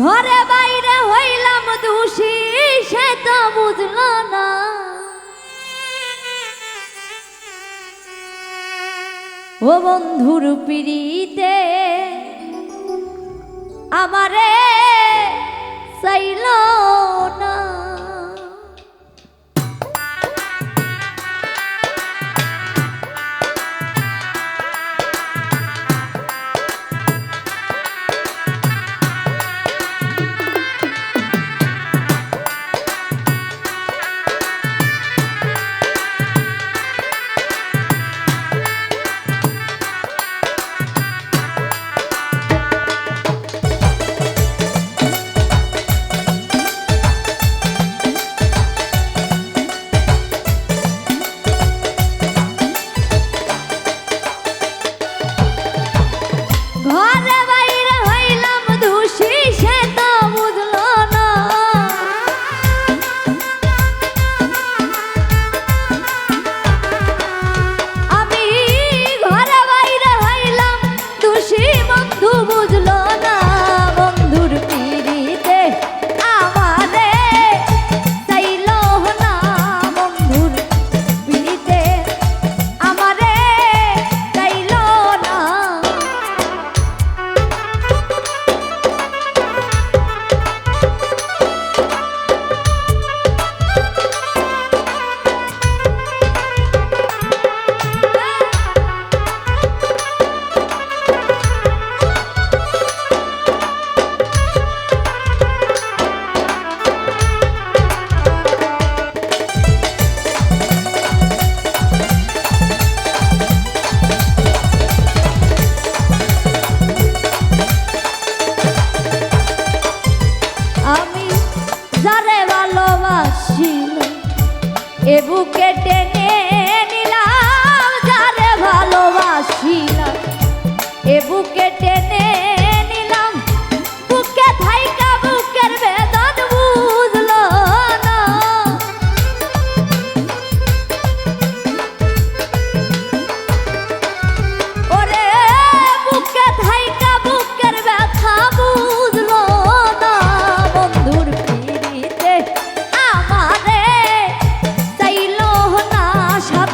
ঘরে বাইরে হইলাম দোষী সে তো বুঝল না। ও বন্ধুর পিড়িতে আমারে চাইল না।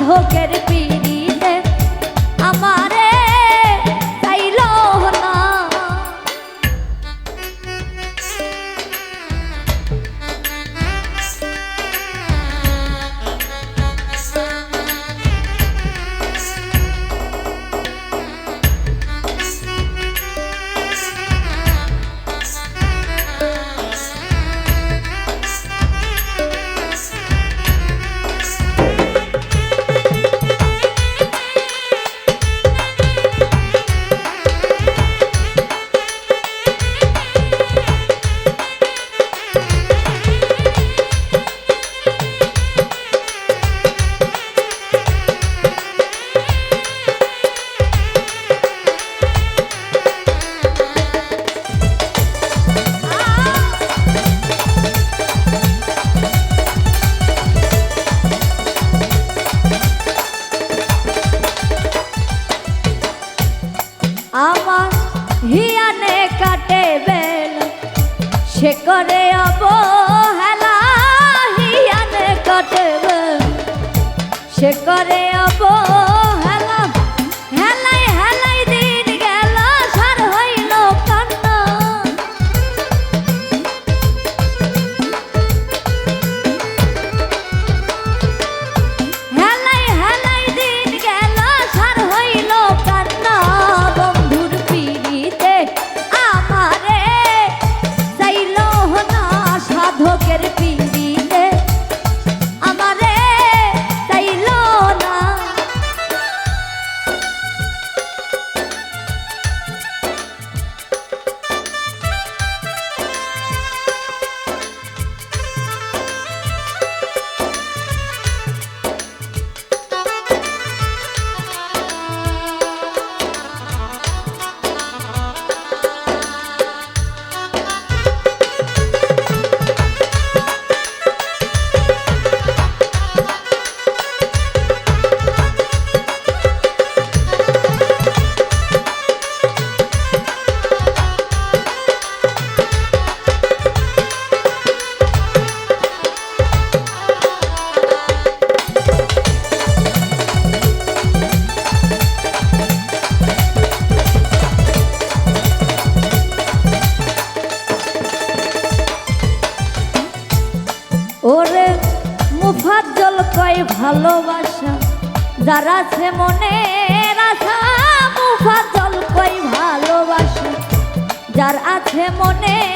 সাধকের আমার হিয়ানে কাটে বেলা সে করে অবহেলা। হিয়ানে কাটে বেলা সে করে অবহেলা ভালোবাসা যারা সে মনে আশা মুফাজল কই ভালোবাসা যার আছে মনে